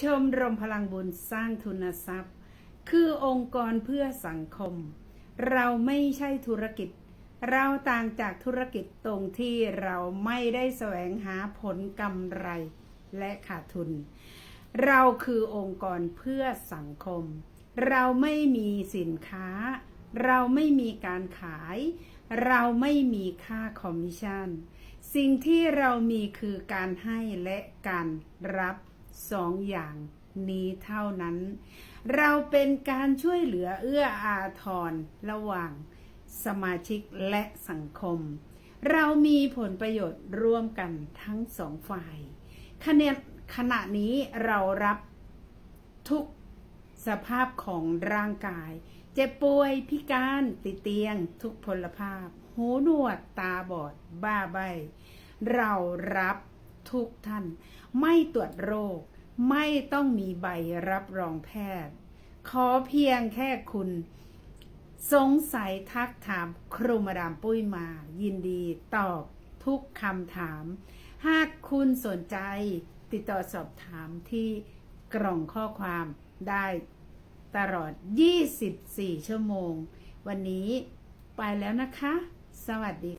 ชมรมพลังบุญสร้างทุนทรัพย์ คือองค์กรเพื่อสังคม เราไม่ใช่ธุรกิจ เราต่างจากธุรกิจตรงที่เราไม่ได้แสวงหาผลกำไรและขาดทุน เราคือองค์กรเพื่อสังคม เราไม่มีสินค้า เราไม่มีการขาย เราไม่มีค่าคอมมิชชั่น สิ่งที่เรามีคือการให้และการรับ สองอย่างนี้เท่านั้น เราเป็นการช่วยเหลือเอื้ออาทรระหว่างสมาชิกและสังคม เรามีผลประโยชน์ร่วมกันทั้งสองฝ่ายขณะขณะนี้เรารับทุกสภาพของร่างกาย เจ็บป่วยพิการติดเตียง ทุกพลภาพ หูหนวดตาบอด บ้าใบ เรารับทุกท่าน ไม่ตรวจโรค ไม่ต้องมีใบรับรองแพทย์ ขอเพียงแค่คุณ สงสัยทักถามครูมาดามปุ้ยมา ยินดีตอบทุกคำถาม หากคุณสนใจติดต่อสอบถามที่กล่องข้อความได้ตลอด 24 ชั่วโมง วันนี้ไปแล้วนะคะ สวัสดี